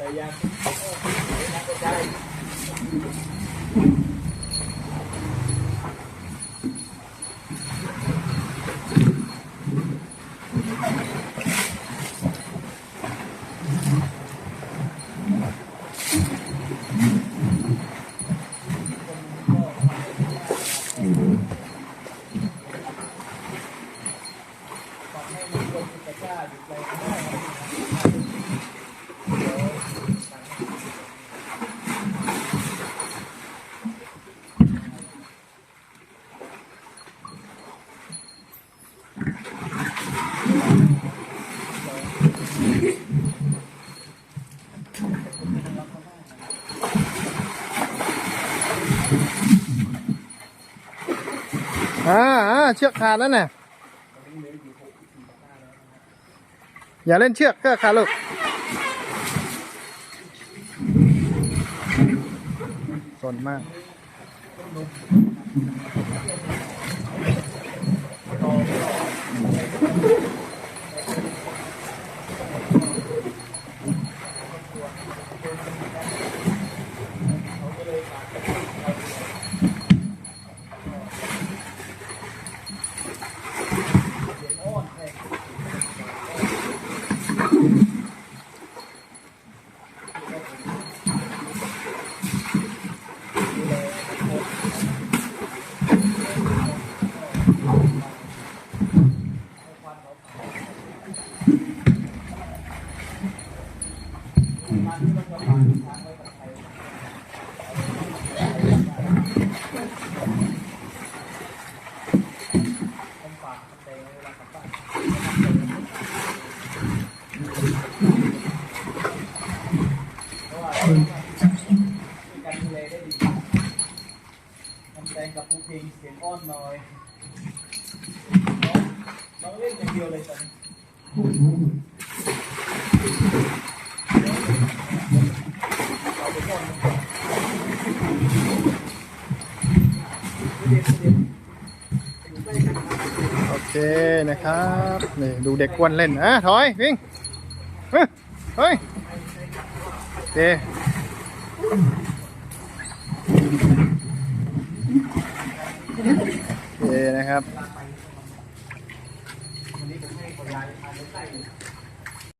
อ่าอ่าเชือกขาดแล้วน่ะ อย่าเล่นเชือกเชือค่ะลูกสนมาก ฝากเตะเวลาขับบ้าน การดูแลได้ดีน้ำแตงกับปูเพลงเสียงอ้อนหน่อยน้องเล่นอย่างเดียวเลยตอนโอเคนะครับ นี่ดูเด็กกวนเล่นอะถอย วิ่ง เฮ้ย เฮ้ยโอเคโอเคนะครับ